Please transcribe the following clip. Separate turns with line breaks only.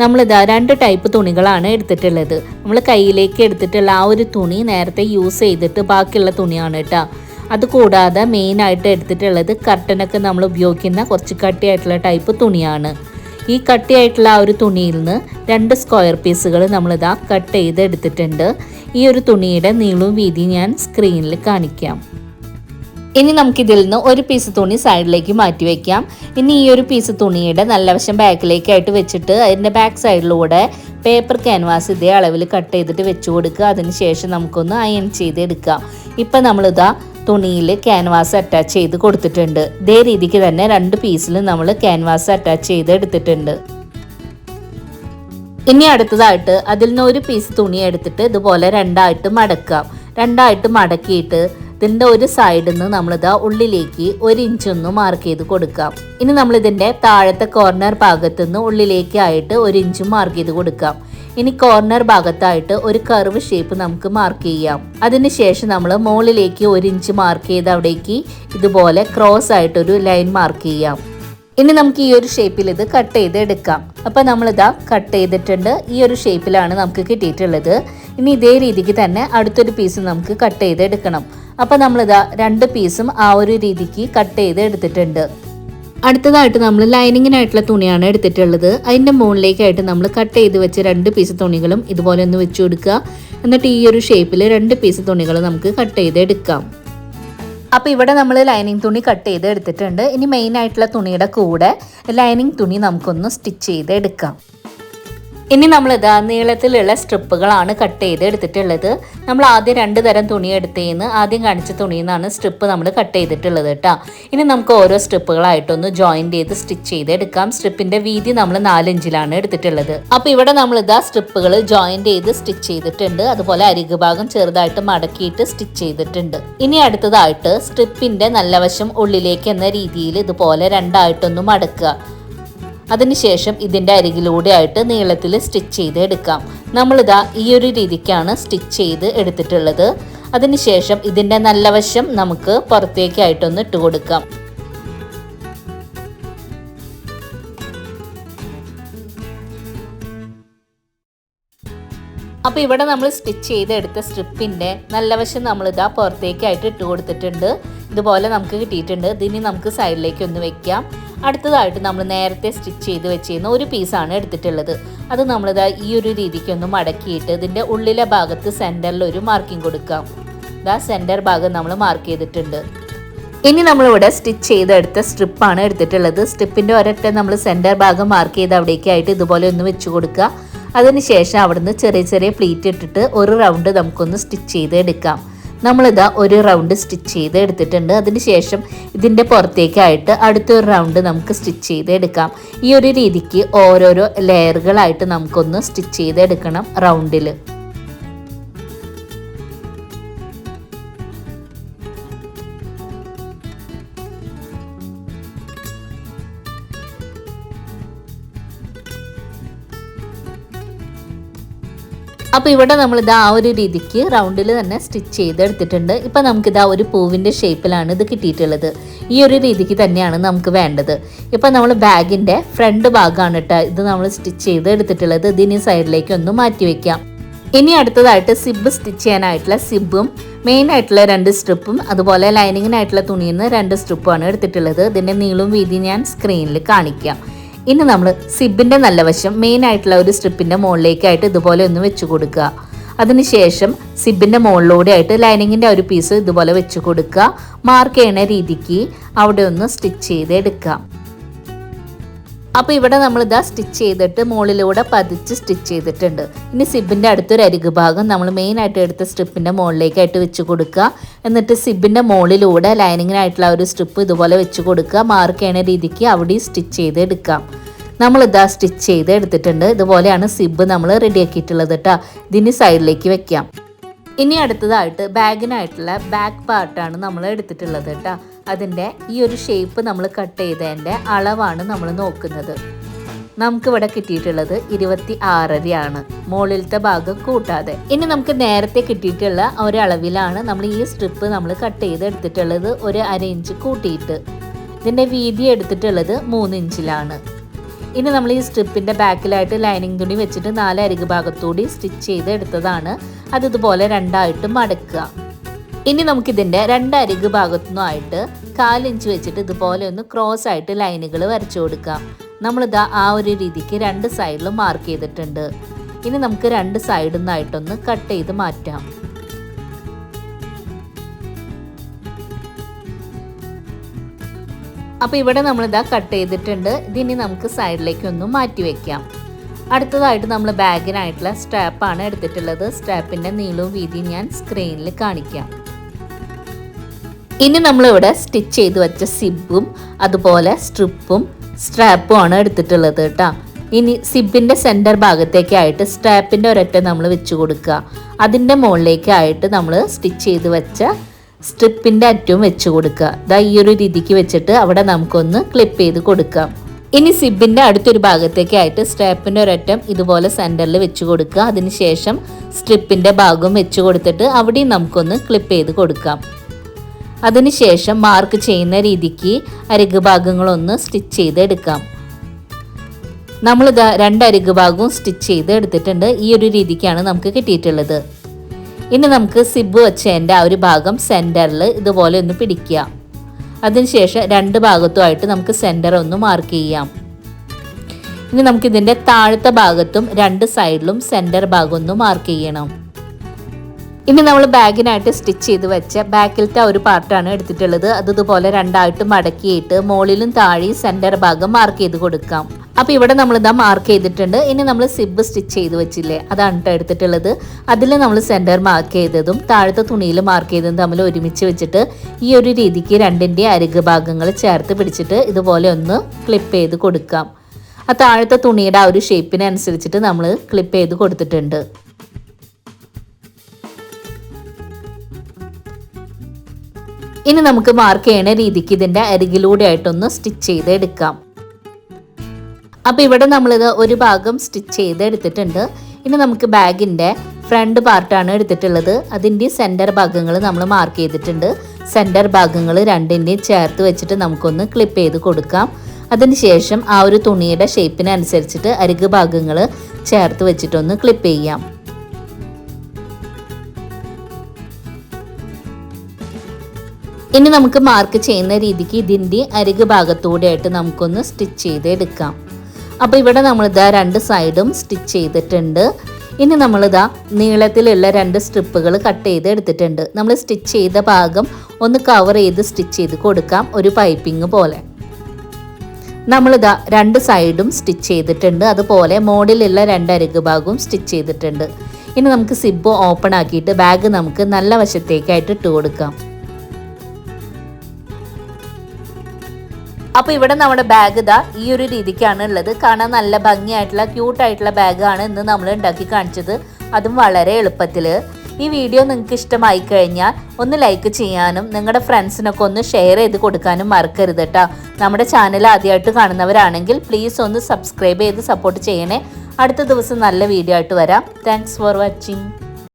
നമ്മളിതാ രണ്ട് ടൈപ്പ് തുണികളാണ് എടുത്തിട്ടുള്ളത്. നമ്മൾ കയ്യിലേക്ക് എടുത്തിട്ടുള്ള ആ ഒരു തുണി നേരത്തെ യൂസ് ചെയ്തിട്ട് ബാക്കിയുള്ള തുണിയാണ് കേട്ടോ അതുകൂടാതെ മെയിനായിട്ട് എടുത്തിട്ടുള്ളത് കർട്ടനൊക്കെ നമ്മൾ ഉപയോഗിക്കുന്ന കുറച്ച് കട്ടിയായിട്ടുള്ള ടൈപ്പ് തുണിയാണ്. ഈ കട്ടിയായിട്ടുള്ള ആ ഒരു തുണിയിൽ നിന്ന് രണ്ട് സ്ക്വയർ പീസുകൾ നമ്മളിതാ കട്ട് ചെയ്ത് എടുത്തിട്ടുണ്ട് ഈ ഒരു തുണിയുടെ നീളവും വീതിയും ഞാൻ സ്ക്രീനിൽ കാണിക്കാം. ഇനി നമുക്ക് നമുക്കിതിൽ നിന്ന് ഒരു പീസ് തുണി സൈഡിലേക്ക് മാറ്റി വെക്കാം. ഇനി ഈ ഒരു പീസ് തുണിയുടെ നല്ല വശം ബാക്കിലേക്കായിട്ട് വെച്ചിട്ട് അതിന്റെ ബാക്ക് സൈഡിലൂടെ പേപ്പർ ക്യാൻവാസ് ഇതേ അളവിൽ കട്ട് ചെയ്തിട്ട് വെച്ച് കൊടുക്കുക. അതിനുശേഷം നമുക്കൊന്ന് അയൺ ചെയ്തെടുക്കാം. ഇപ്പം നമ്മളിതാ തുണിയിൽ ക്യാൻവാസ് അറ്റാച്ച് ചെയ്ത് കൊടുത്തിട്ടുണ്ട്. ഇതേ രീതിക്ക് തന്നെ രണ്ട് പീസിലും നമ്മൾ ക്യാൻവാസ് അറ്റാച്ച് ചെയ്ത് എടുത്തിട്ടുണ്ട്. ഇനി അടുത്തതായിട്ട് അതിൽ നിന്ന് ഒരു പീസ് തുണി എടുത്തിട്ട് ഇതുപോലെ രണ്ടായിട്ട് മടക്കാം. രണ്ടായിട്ട് മടക്കിയിട്ട് ഇതിന്റെ ഒരു സൈഡിൽ നിന്ന് നമ്മളിതാ ഉള്ളിലേക്ക് ഒരു ഇഞ്ച് ഒന്ന് മാർക്ക് ചെയ്ത് കൊടുക്കാം. ഇനി നമ്മൾ ഇതിന്റെ താഴത്തെ കോർണർ ഭാഗത്തു നിന്ന് ഉള്ളിലേക്ക് ആയിട്ട് ഒരു ഇഞ്ച് മാർക്ക് ചെയ്ത് കൊടുക്കാം. ഇനി കോർണർ ഭാഗത്തായിട്ട് ഒരു കർവ് ഷേപ്പ് നമുക്ക് മാർക്ക് ചെയ്യാം. അതിനുശേഷം നമ്മൾ മുകളിലേക്ക് ഒരു ഇഞ്ച് മാർക്ക് ചെയ്ത് അവിടേക്ക് ഇതുപോലെ ക്രോസ് ആയിട്ടൊരു ലൈൻ മാർക്ക് ചെയ്യാം. ഇനി നമുക്ക് ഈ ഒരു ഷേപ്പിൽ ഇത് കട്ട് ചെയ്ത് എടുക്കാം. അപ്പോൾ നമ്മളിതാ കട്ട് ചെയ്തിട്ടുണ്ട്. ഈ ഒരു ഷേപ്പിലാണ് നമുക്ക് കിട്ടിയിട്ടുള്ളത്. ഇനി ഇതേ രീതിക്ക് തന്നെ അടുത്തൊരു പീസ് നമുക്ക് കട്ട് ചെയ്ത് എടുക്കണം. അപ്പോൾ നമ്മളിതാ രണ്ട് പീസും ആ ഒരു രീതിക്ക് കട്ട് ചെയ്ത് എടുത്തിട്ടുണ്ട്. അടുത്തതായിട്ട് നമ്മൾ ലൈനിങ്ങിനായിട്ടുള്ള തുണിയാണ് എടുത്തിട്ടുള്ളത്. അതിന്റെ മുകളിലേക്കായിട്ട് നമ്മൾ കട്ട് ചെയ്ത് വെച്ച് രണ്ട് പീസ് തുണികളും ഇതുപോലെ ഒന്ന് വെച്ച് കൊടുക്കുക. എന്നിട്ട് ഈ ഒരു ഷേപ്പിൽ രണ്ട് പീസ് തുണികൾ നമുക്ക് കട്ട് ചെയ്ത് എടുക്കാം. അപ്പോൾ ഇവിടെ നമ്മൾ ലൈനിങ് തുണി കട്ട് ചെയ്ത് എടുത്തിട്ടുണ്ട്. ഇനി മെയിൻ ആയിട്ടുള്ള തുണിയുടെ കൂടെ ലൈനിങ് തുണി നമുക്കൊന്ന് സ്റ്റിച്ച് ചെയ്ത് എടുക്കാം. ഇനി നമ്മൾ ഇതാ നീളത്തിലുള്ള സ്ട്രിപ്പുകളാണ് കട്ട് ചെയ്ത് എടുത്തിട്ടുള്ളത്. നമ്മൾ ആദ്യം രണ്ട് തരം തുണി എടുത്തതിന്ന് ആദ്യം കാണിച്ച തുണിയിൽ നിന്നാണ് സ്ട്രിപ്പ് നമ്മൾ കട്ട് ചെയ്തിട്ടുള്ളത് കേട്ടോ ഇനി നമുക്ക് ഓരോ സ്ട്രിപ്പുകളായിട്ടൊന്ന് ജോയിന്റ് ചെയ്ത് സ്റ്റിച്ച് ചെയ്ത് എടുക്കാം. സ്ട്രിപ്പിന്റെ വീതി നമ്മൾ നാലിഞ്ചിലാണ് എടുത്തിട്ടുള്ളത്. അപ്പോൾ ഇവിടെ നമ്മൾ ഇതാ സ്ട്രിപ്പുകൾ ജോയിന്റ് ചെയ്ത് സ്റ്റിച്ച് ചെയ്തിട്ടുണ്ട്. അതുപോലെ അരികു ഭാഗം ചെറുതായിട്ട് മടക്കിയിട്ട് സ്റ്റിച്ച് ചെയ്തിട്ടുണ്ട്. ഇനി അടുത്തതായിട്ട് സ്ട്രിപ്പിന്റെ നല്ല വശം ഉള്ളിലേക്ക് എന്ന രീതിയിൽ ഇതുപോലെ രണ്ടായിട്ടൊന്ന് മടക്കുക. അതിനുശേഷം ഇതിന്റെ അരികിലൂടെ ആയിട്ട് നീളത്തിൽ സ്റ്റിച്ച് ചെയ്ത് എടുക്കാം. നമ്മളിതാ ഈ ഒരു രീതിക്കാണ് സ്റ്റിച്ച് ചെയ്ത് എടുത്തിട്ടുള്ളത്. അതിനുശേഷം ഇതിന്റെ നല്ല വശം നമുക്ക് പുറത്തേക്കായിട്ടൊന്ന് ഇട്ട് കൊടുക്കാം. അപ്പോൾ ഇവിടെ നമ്മൾ സ്റ്റിച്ച് ചെയ്തെടുത്ത സ്ട്രിപ്പിന്റെ നല്ല വശം നമ്മളിതാ പുറത്തേക്കായിട്ട് ഇട്ട് കൊടുത്തിട്ടുണ്ട്. ഇതുപോലെ നമുക്ക് കിട്ടിയിട്ടുണ്ട്. ഇതിനി നമുക്ക് സൈഡിലേക്ക് ഒന്ന് വെക്കാം. അടുത്തതായിട്ട് നമ്മൾ നേരത്തെ സ്റ്റിച്ച് ചെയ്ത് വെച്ചിരുന്ന ഒരു പീസാണ് എടുത്തിട്ടുള്ളത്. അത് നമ്മളിതാ ഈ ഒരു രീതിക്ക് ഒന്ന് മടക്കിയിട്ട് ഇതിന്റെ ഉള്ളിലെ ഭാഗത്ത് സെന്ററിൽ ഒരു മാർക്കിംഗ് കൊടുക്കാം. ഇതാ സെന്റർ ഭാഗം നമ്മൾ മാർക്ക് ചെയ്തിട്ടുണ്ട്. ഇനി നമ്മളിവിടെ സ്റ്റിച്ച് ചെയ്തെടുത്ത സ്ട്രിപ്പാണ് എടുത്തിട്ടുള്ളത്. സ്ട്രിപ്പിന്റെ ഒരൊറ്റ നമ്മൾ സെന്റർ ഭാഗം മാർക്ക് ചെയ്ത് അവിടേക്കായിട്ട് ഇതുപോലെ ഒന്ന് വെച്ച് കൊടുക്കുക. അതിനുശേഷം അവിടുന്ന് ചെറിയ ചെറിയ പ്ലീറ്റ് ഇട്ടിട്ട് ഒരു റൗണ്ട് നമുക്കൊന്ന് സ്റ്റിച്ച് ചെയ്ത് എടുക്കാം നമ്മളിതാ ഒരു റൗണ്ട് സ്റ്റിച്ച് ചെയ്ത് എടുത്തിട്ടുണ്ട് അതിനുശേഷം ഇതിന്റെ പുറത്തേക്കായിട്ട് അടുത്തൊരു റൗണ്ട് നമുക്ക് സ്റ്റിച്ച് ചെയ്ത് എടുക്കാം ഈ ഒരു രീതിക്ക് ഓരോരോ ലെയറുകളായിട്ട് നമുക്കൊന്ന് സ്റ്റിച്ച് ചെയ്ത് എടുക്കണം റൗണ്ടിൽ അപ്പോൾ ഇവിടെ നമ്മൾ ഇതാ ആ ഒരു രീതിക്ക് റൗണ്ടിൽ തന്നെ സ്റ്റിച്ച് ചെയ്തെടുത്തിട്ടുണ്ട്. ഇപ്പം നമുക്കിതാ ഒരു പൂവിന്റെ ഷേപ്പിലാണ് ഇത് കിട്ടിയിട്ടുള്ളത്. ഈ ഒരു രീതിക്ക് തന്നെയാണ് നമുക്ക് വേണ്ടത്. ഇപ്പം നമ്മൾ ബാഗിന്റെ ഫ്രണ്ട് ഭാഗമാണ് കേട്ടോ ഇത് നമ്മൾ സ്റ്റിച്ച് ചെയ്ത് എടുത്തിട്ടുള്ളത് ഇതിന് സൈഡിലേക്ക് ഒന്ന് മാറ്റി വയ്ക്കാം ഇനി അടുത്തതായിട്ട് സിബ് സ്റ്റിച്ച് ചെയ്യാനായിട്ടുള്ള സിബും മെയിൻ ആയിട്ടുള്ള രണ്ട് സ്ട്രിപ്പും അതുപോലെ ലൈനിങ്ങിനായിട്ടുള്ള തുണിയിൽ നിന്ന് രണ്ട് സ്ട്രിപ്പുമാണ് എടുത്തിട്ടുള്ളത്. ഇതിന്റെ നീളും വീതി ഞാൻ സ്ക്രീനിൽ കാണിക്കാം. ഇനി നമ്മൾ സിബിന്റെ നല്ല വശം മെയിൻ ആയിട്ടുള്ള ഒരു സ്ട്രിപ്പിന്റെ മുകളിലേക്കായിട്ട് ഇതുപോലെ ഒന്ന് വെച്ച് കൊടുക്കുക. അതിനുശേഷം സിബിന്റെ മുകളിലൂടെ ആയിട്ട് ലൈനിങ്ങിന്റെ ഒരു പീസ് ഇതുപോലെ വെച്ച് കൊടുക്കുക. മാർക്ക് ചെയ്യണ രീതിക്ക് അവിടെ ഒന്ന് സ്റ്റിച്ച് ചെയ്ത് എടുക്കാം അപ്പോൾ ഇവിടെ നമ്മൾ ഇതാ സ്റ്റിച്ച് ചെയ്തിട്ട് മുകളിലൂടെ പതിച്ച് സ്റ്റിച്ച് ചെയ്തിട്ടുണ്ട്. ഇനി സിബിന്റെ അടുത്തൊരു അരിക് ഭാഗം നമ്മൾ മെയിൻ ആയിട്ട് എടുത്ത സ്ട്രിപ്പിന്റെ മുകളിലേക്കായിട്ട് വെച്ച് കൊടുക്കുക. എന്നിട്ട് സിബിന്റെ മുകളിലൂടെ ലൈനിങ്ങിനായിട്ടുള്ള ഒരു സ്ട്രിപ്പ് ഇതുപോലെ വെച്ച് കൊടുക്കുക. മാർക്ക് ചെയ്യണ രീതിക്ക് അവിടെ സ്റ്റിച്ച് ചെയ്ത് എടുക്കാം. നമ്മൾ ഇതാ സ്റ്റിച്ച് ചെയ്ത് എടുത്തിട്ടുണ്ട്. ഇതുപോലെയാണ് സിബ് നമ്മൾ റെഡിയാക്കിയിട്ടുള്ളത് കേട്ടോ ഇതിന് സൈഡിലേക്ക് വെക്കാം. ഇനി അടുത്തതായിട്ട് ബാഗിനായിട്ടുള്ള ബാക്ക് പാർട്ടാണ് നമ്മൾ എടുത്തിട്ടുള്ളത് കേട്ടോ അതിന്റെ ഈ ഒരു ഷേപ്പ് നമ്മൾ കട്ട് ചെയ്തതിന്റെ അളവാണ് നമ്മൾ നോക്കുന്നത്. നമുക്കിവിടെ കിട്ടിയിട്ടുള്ളത് ഇരുപത്തി ആറരയാണ് മുകളിലത്തെ ഭാഗം കൂട്ടാതെ. ഇനി നമുക്ക് നേരത്തെ കിട്ടിയിട്ടുള്ള ഒരളവിലാണ് നമ്മൾ ഈ സ്ട്രിപ്പ് നമ്മൾ കട്ട് ചെയ്ത് എടുത്തിട്ടുള്ളത് ഒരു അര ഇഞ്ച് കൂട്ടിയിട്ട്. ഇതിന്റെ വീതി എടുത്തിട്ടുള്ളത് മൂന്ന് ഇഞ്ചിലാണ് ഇനി നമ്മൾ ഈ സ്ട്രിപ്പിന്റെ ബാക്കിലായിട്ട് ലൈനിങ് തുണി വെച്ചിട്ട് നാല് അരികു ഭാഗത്തൂടി സ്റ്റിച്ച് ചെയ്ത് എടുത്തതാണ്. അത് ഇതുപോലെ രണ്ടായിട്ട് മടക്കുക. ഇനി നമുക്കിതിന്റെ രണ്ടരിക് ഭാഗത്തുനിന്നുമായിട്ട് കാലിഞ്ച് വെച്ചിട്ട് ഇതുപോലെ ഒന്ന് ക്രോസ് ആയിട്ട് ലൈനുകൾ വരച്ചു കൊടുക്കാം നമ്മളിതാ ആ ഒരു രീതിക്ക് രണ്ട് സൈഡിലും മാർക്ക് ചെയ്തിട്ടുണ്ട്. ഇനി നമുക്ക് രണ്ട് സൈഡിൽ നിന്നായിട്ടൊന്ന് കട്ട് ചെയ്ത് മാറ്റാം. അപ്പോൾ ഇവിടെ നമ്മൾ ഇതാ കട്ട് ചെയ്തിട്ടുണ്ട് ഇതിനി നമുക്ക് സൈഡിലേക്ക് ഒന്ന് മാറ്റി വെക്കാം. അടുത്തതായിട്ട് നമ്മൾ ബാഗിനായിട്ടുള്ള സ്ട്രാപ്പാണ് എടുത്തിട്ടുള്ളത്. സ്ട്രാപ്പിന്റെ നീളവും വീതിയും ഞാൻ സ്ക്രീനിൽ കാണിക്കാം. ഇനി നമ്മളിവിടെ സ്റ്റിച്ച് ചെയ്ത് വെച്ച സിബും അതുപോലെ സ്ട്രിപ്പും സ്ട്രാപ്പും ആണ് എടുത്തിട്ടുള്ളത് കേട്ടോ. ഇനി സിബിന്റെ സെന്റർ ഭാഗത്തേക്കായിട്ട് സ്ട്രാപ്പിന്റെ ഒരൊറ്റ നമ്മൾ വെച്ച് കൊടുക്കുക. അതിന്റെ മുകളിലേക്കായിട്ട് നമ്മൾ സ്റ്റിച്ച് ചെയ്ത് വെച്ച സ്ട്രിപ്പിന്റെ അറ്റവും വെച്ച് കൊടുക്കുക. ഇതാ ഈ ഒരു രീതിക്ക് വെച്ചിട്ട് അവിടെ നമുക്കൊന്ന് ക്ലിപ്പ് ചെയ്ത് കൊടുക്കാം. ഇനി സിബിന്റെ അടുത്തൊരു ഭാഗത്തേക്കായിട്ട് സ്ട്രാപ്പിന്റെ ഒരറ്റം ഇതുപോലെ സെന്ററിൽ വെച്ച് കൊടുക്കുക. അതിനുശേഷം സ്ട്രിപ്പിന്റെ ഭാഗം വെച്ച് കൊടുത്തിട്ട് അവിടെയും നമുക്കൊന്ന് ക്ലിപ്പ് ചെയ്ത് കൊടുക്കാം. അതിനുശേഷം മാർക്ക് ചെയ്യുന്ന രീതിക്ക് അരികു ഭാഗങ്ങളൊന്ന് സ്റ്റിച്ച് ചെയ്ത് എടുക്കാം. നമ്മളിത് രണ്ട് അരികു ഭാഗവും സ്റ്റിച്ച് ചെയ്ത് എടുത്തിട്ടുണ്ട്. ഈ ഒരു രീതിക്കാണ് നമുക്ക് കിട്ടിയിട്ടുള്ളത്. ഇനി നമുക്ക് സിബ് വെച്ചതിന്റെ ആ ഒരു ഭാഗം സെന്ററിൽ ഇതുപോലെ ഒന്ന് പിടിക്കുക. അതിനുശേഷം രണ്ട് ഭാഗത്തുമായിട്ട് നമുക്ക് സെന്റർ ഒന്ന് മാർക്ക് ചെയ്യാം. ഇനി നമുക്കിതിന്റെ താഴത്തെ ഭാഗത്തും രണ്ട് സൈഡിലും സെന്റർ ഭാഗം ഒന്ന് മാർക്ക് ചെയ്യണം. ഇനി നമ്മൾ ബാഗിനായിട്ട് സ്റ്റിച്ച് ചെയ്ത് വെച്ച ബാക്കിലത്തെ ഒരു പാർട്ടാണ് എടുത്തിട്ടുള്ളത്. അത് ഇതുപോലെ രണ്ടായിട്ട് മടക്കിയിട്ട് മുകളിലും താഴെയും സെന്റർ ഭാഗം മാർക്ക് ചെയ്ത് കൊടുക്കാം. അപ്പോൾ ഇവിടെ നമ്മൾ ഇതാ മാർക്ക് ചെയ്തിട്ടുണ്ട്. ഇനി നമ്മൾ സിബ് സ്റ്റിച്ച് ചെയ്ത് വെച്ചില്ലേ? അതാണ് കേട്ടോ എടുത്തിട്ടുള്ളത്. അതിൽ നമ്മൾ സെന്റർ മാർക്ക് ചെയ്തതും താഴത്തെ തുണിയിൽ മാർക്ക് ചെയ്തതും തമ്മിൽ ഒരുമിച്ച് വെച്ചിട്ട് ഈ ഒരു രീതിക്ക് രണ്ടിന്റെ അരിക് ഭാഗങ്ങൾ ചേർത്ത് പിടിച്ചിട്ട് ഇതുപോലെ ഒന്ന് ക്ലിപ്പ് ചെയ്ത് കൊടുക്കാം. ആ താഴത്തെ തുണിയുടെ ആ ഒരു ഷേപ്പിനനുസരിച്ചിട്ട് നമ്മൾ ക്ലിപ്പ് ചെയ്ത് കൊടുത്തിട്ടുണ്ട്. ഇനി നമുക്ക് മാർക്ക് ചെയ്യണ രീതിക്ക് ഇതിന്റെ അരികിലൂടെ ആയിട്ടൊന്ന് സ്റ്റിച്ച് ചെയ്ത് എടുക്കാം. അപ്പോൾ ഇവിടെ നമ്മളിത് ഒരു ഭാഗം സ്റ്റിച്ച് ചെയ്ത് എടുത്തിട്ടുണ്ട്. ഇനി നമുക്ക് ബാഗിന്റെ ഫ്രണ്ട് പാർട്ടാണ് എടുത്തിട്ടുള്ളത്. അതിന്റെ സെന്റർ ഭാഗങ്ങൾ നമ്മൾ മാർക്ക് ചെയ്തിട്ടുണ്ട്. സെന്റർ ഭാഗങ്ങൾ രണ്ടിന്റെയും ചേർത്ത് വെച്ചിട്ട് നമുക്കൊന്ന് ക്ലിപ്പ് ചെയ്ത് കൊടുക്കാം. അതിനുശേഷം ആ ഒരു തുണിയുടെ ഷേപ്പിനനുസരിച്ചിട്ട് അരികു ഭാഗങ്ങൾ ചേർത്ത് വെച്ചിട്ടൊന്ന് ക്ലിപ്പ് ചെയ്യാം. ഇനി നമുക്ക് മാർക്ക് ചെയ്യുന്ന രീതിക്ക് ഇതിന്റെ അരികു ഭാഗത്തൂടെയായിട്ട് നമുക്കൊന്ന് സ്റ്റിച്ച് ചെയ്ത് എടുക്കാം. അപ്പോൾ ഇവിടെ നമ്മളിതാ രണ്ട് സൈഡും സ്റ്റിച്ച് ചെയ്തിട്ടുണ്ട്. ഇനി നമ്മളിതാ നീളത്തിലുള്ള രണ്ട് സ്ട്രിപ്പുകൾ കട്ട് ചെയ്ത് എടുത്തിട്ടുണ്ട്. നമ്മൾ സ്റ്റിച്ച് ചെയ്ത ഭാഗം ഒന്ന് കവർ ചെയ്ത് സ്റ്റിച്ച് ചെയ്ത് കൊടുക്കാം ഒരു പൈപ്പിംഗ് പോലെ. നമ്മളിതാ രണ്ട് സൈഡും സ്റ്റിച്ച് ചെയ്തിട്ടുണ്ട്. അതുപോലെ മോഡിലുള്ള രണ്ട് അരുക്ക് ഭാഗവും സ്റ്റിച്ച് ചെയ്തിട്ടുണ്ട്. ഇനി നമുക്ക് സിബ് ഓപ്പൺ ആക്കിയിട്ട് ബാഗ് നമുക്ക് നല്ല വശത്തേക്കായിട്ട് ഇട്ട് കൊടുക്കാം. അപ്പോൾ ഇവിടെ നമ്മുടെ ബാഗ് ഇതാ ഈ ഒരു രീതിക്കാണ് ഉള്ളത്. കാണാൻ നല്ല ഭംഗിയായിട്ടുള്ള ക്യൂട്ടായിട്ടുള്ള ബാഗാണ് ഇന്ന് നമ്മൾ ഉണ്ടാക്കി കാണിച്ചത്. അതും വളരെ എളുപ്പത്തിൽ ഈ വീഡിയോ നിങ്ങൾക്ക് ഇഷ്ടമായി കഴിഞ്ഞാൽ ഒന്ന് ലൈക്ക് ചെയ്യാനും നിങ്ങളുടെ ഫ്രണ്ട്സിനൊക്കെ ഒന്ന് ഷെയർ ചെയ്ത് കൊടുക്കാനും മറക്കരുത് കേട്ടോ നമ്മുടെ ചാനൽ ആദ്യമായിട്ട് കാണുന്നവരാണെങ്കിൽ പ്ലീസ് ഒന്ന് സബ്സ്ക്രൈബ് ചെയ്ത് സപ്പോർട്ട് ചെയ്യണേ. അടുത്ത ദിവസം നല്ല വീഡിയോ ആയിട്ട് വരാം. Thanks for watching